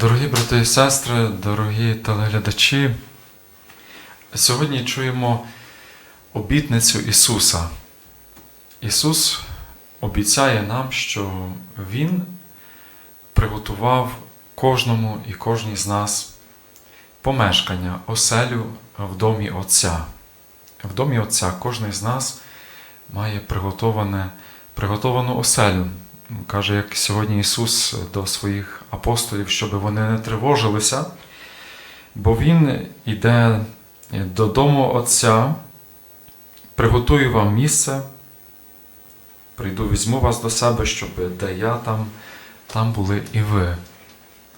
Дорогі брати і сестри, дорогі телеглядачі, сьогодні чуємо обітницю Ісуса. Ісус обіцяє нам, що Він приготував кожному і кожній з нас помешкання, оселю в домі Отця. В домі Отця кожен з нас має приготоване, приготовану оселю. Каже, як сьогодні Ісус до своїх апостолів, щоб вони не тривожилися, бо Він йде додому Отця, приготую вам місце, прийду, візьму вас до себе, щоб де я там, там були і ви.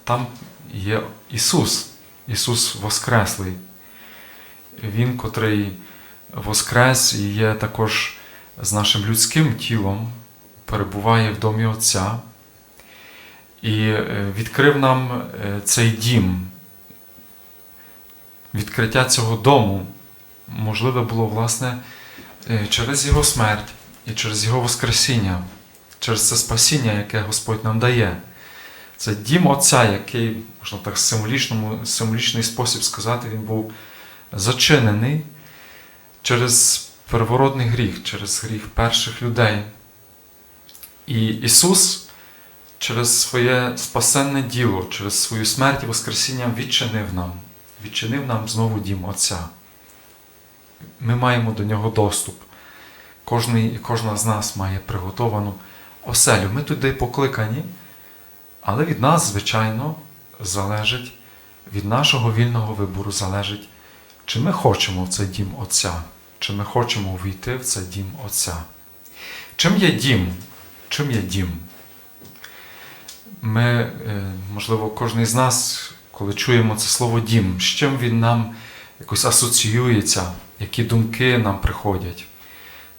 Там є Ісус, Ісус Воскреслий. Він, котрий Воскрес і є також з нашим людським тілом, перебуває в домі Отця і е, відкрив нам е, цей дім. Відкриття цього дому можливе було, власне, е, через Його смерть і через Його Воскресіння, через це спасіння, яке Господь нам дає. Це дім Отця, який, можна так символічному, символічний спосіб сказати, він був зачинений через первородний гріх, через гріх перших людей. І Ісус через своє спасенне діло, через свою смерть і Воскресіння відчинив нам, відчинив нам знову дім Отця. Ми маємо до нього доступ. Кожний і кожна з нас має приготовану оселю. Ми туди покликані, але від нас, звичайно, залежить, від нашого вільного вибору залежить, чи ми хочемо в цей дім Отця, чи ми хочемо увійти в цей дім Отця. Чим є дім? Чим є дім? Ми, е, можливо, кожен з нас, коли чуємо це слово дім, з чим він нам якось асоціюється, які думки нам приходять.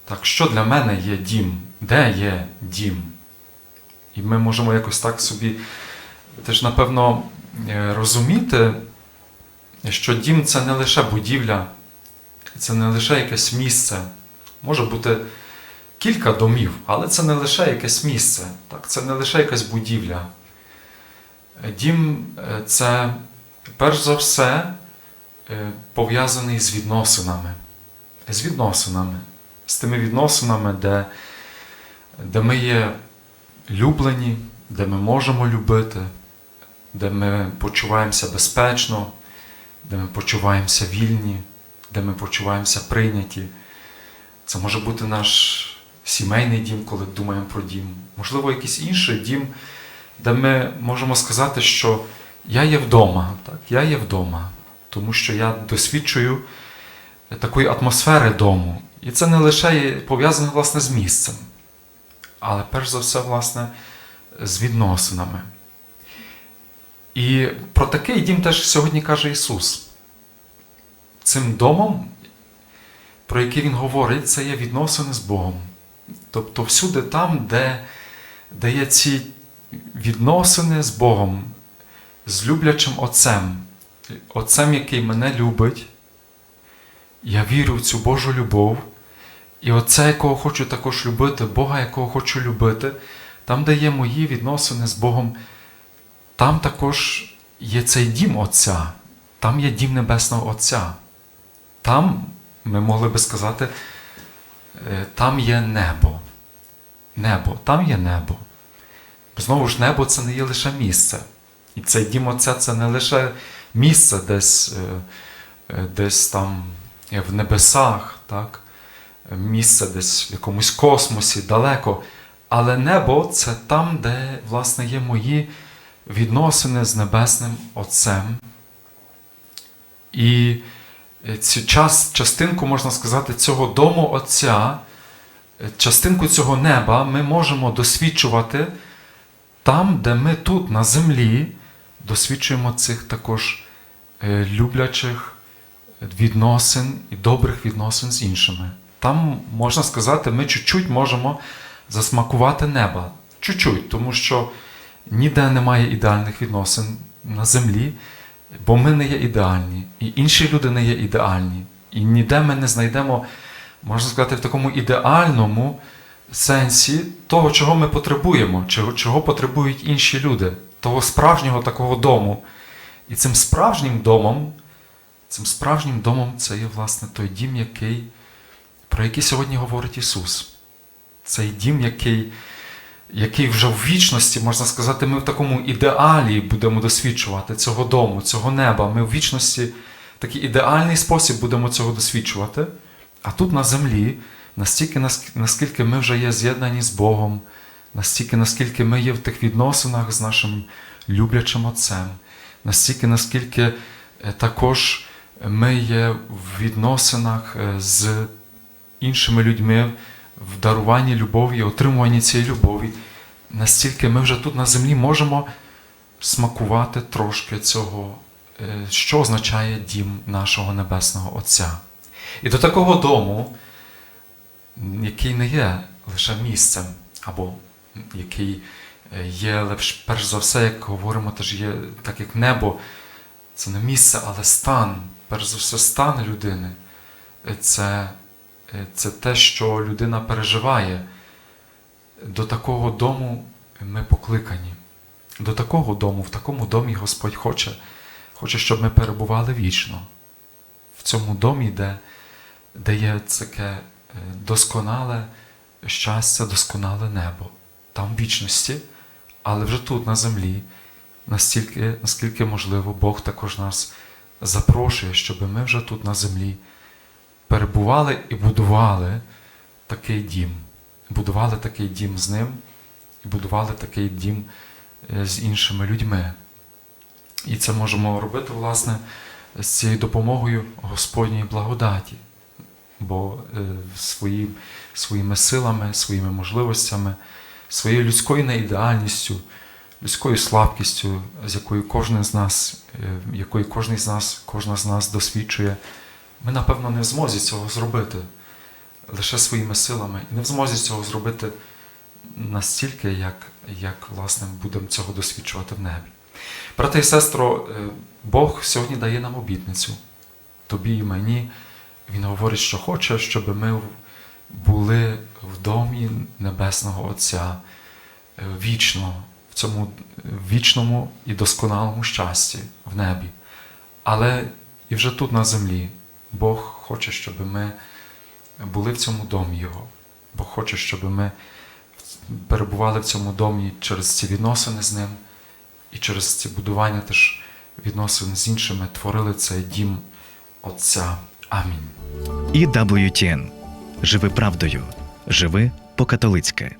Так, що для мене є дім? Де є дім? І ми можемо якось так собі теж, напевно, е, розуміти, що дім це не лише будівля, це не лише якесь місце. Може бути кілька домів, але це не лише якесь місце, так? це не лише якась будівля. Дім е, це перш за все е, пов'язаний з відносинами. З відносинами, з тими відносинами, де, де ми є люблені, де ми можемо любити, де ми почуваємося безпечно, де ми почуваємося вільні, де ми почуваємося прийняті. Це може бути наш сімейний дім, коли думаємо про дім. Можливо, якийсь інший дім, де ми можемо сказати, що я є вдома, так? я є вдома, тому що я досвідчую такої атмосфери дому. І це не лише пов'язане власне з місцем, але перш за все, власне, з відносинами. І про такий дім теж сьогодні каже Ісус. Цим домом, про який Він говорить, це є відносини з Богом. Тобто всюди там, де, де є ці відносини з Богом, з люблячим Отцем, Отцем, який мене любить, я вірю в цю Божу любов, і Отця, якого хочу також любити, Бога, якого хочу любити, там, де є мої відносини з Богом, там також є цей дім Отця, там є дім Небесного Отця. Там, ми могли би сказати, там є небо. Небо, там є небо. Знову ж, небо це не є лише місце. І цей дім Отця це не лише місце десь, е, е, десь там в небесах, так? місце десь в якомусь космосі, далеко. Але небо це там, де, власне, є мої відносини з Небесним Отцем. І цю час, частинку, можна сказати, цього дому Отця, частинку цього неба ми можемо досвідчувати там, де ми тут, на землі, досвідчуємо цих також е, люблячих відносин і добрих відносин з іншими. Там, можна сказати, ми чуть-чуть можемо засмакувати неба. Чуть-чуть, тому що ніде немає ідеальних відносин на землі, бо ми не є ідеальні, і інші люди не є ідеальні. І ніде ми не знайдемо, можна сказати, в такому ідеальному сенсі того, чого ми потребуємо, чого, чого потребують інші люди. того справжнього такого дому. І цим справжнім домом, цим справжнім домом це є, власне, той дім, який, про який сьогодні говорить Ісус. Цей дім, який, який вже в вічності, можна сказати, ми в такому ідеалі будемо досвідчувати цього дому, цього неба. Ми в вічності такий ідеальний спосіб будемо цього досвідчувати. А тут на землі, настільки, наскільки ми вже є з'єднані з Богом, настільки, наскільки ми є в тих відносинах з нашим люблячим Отцем, настільки, наскільки е, також ми є в відносинах е, з іншими людьми, в даруванні любові, отримуванні цієї любові, настільки ми вже тут на землі можемо смакувати трошки цього, е, що означає дім нашого Небесного Отця. І до такого дому, який не є лише місцем, або який е, є, лиш- перш за все, як говоримо, теж є так як небо, це не місце, але стан, перш за все, стан людини. Е, Це, це те, що людина переживає. До такого дому ми покликані. До такого дому, в такому домі Господь хоче, хоче, щоб ми перебували вічно. В цьому домі, де, де є таке е, досконале щастя, досконале небо. Там в вічності, але вже тут, на землі, настільки, наскільки можливо, Бог також нас запрошує, щоб ми вже тут на землі перебували і будували такий дім. Будували такий дім з ним, і будували такий дім е, з іншими людьми. І це можемо робити, власне, з цією допомогою Господньої благодаті. Бо е, свої, своїми силами, своїми можливостями, своєю людською неідеальністю, людською слабкістю, з якою кожен з нас, е, якої кожен з нас, кожна з нас досвідчує, ми, напевно, не в змозі цього зробити лише своїми силами, і не в змозі цього зробити настільки, як, як власне, будемо цього досвідчувати в небі. Брати і сестро, е, Бог сьогодні дає нам обітницю, тобі і мені. Він говорить, що хоче, щоб ми були в домі Небесного Отця е, вічно, в цьому вічному і досконалому щасті в небі. Але і вже тут на землі Бог хоче, щоб ми були в цьому домі Його. Бог хоче, щоб ми перебували в цьому домі через ці відносини з ним і через ці будування теж відносин з іншими творили цей дім Отця. Амінь. І WTN. Живи правдою. Живи по-католицьки.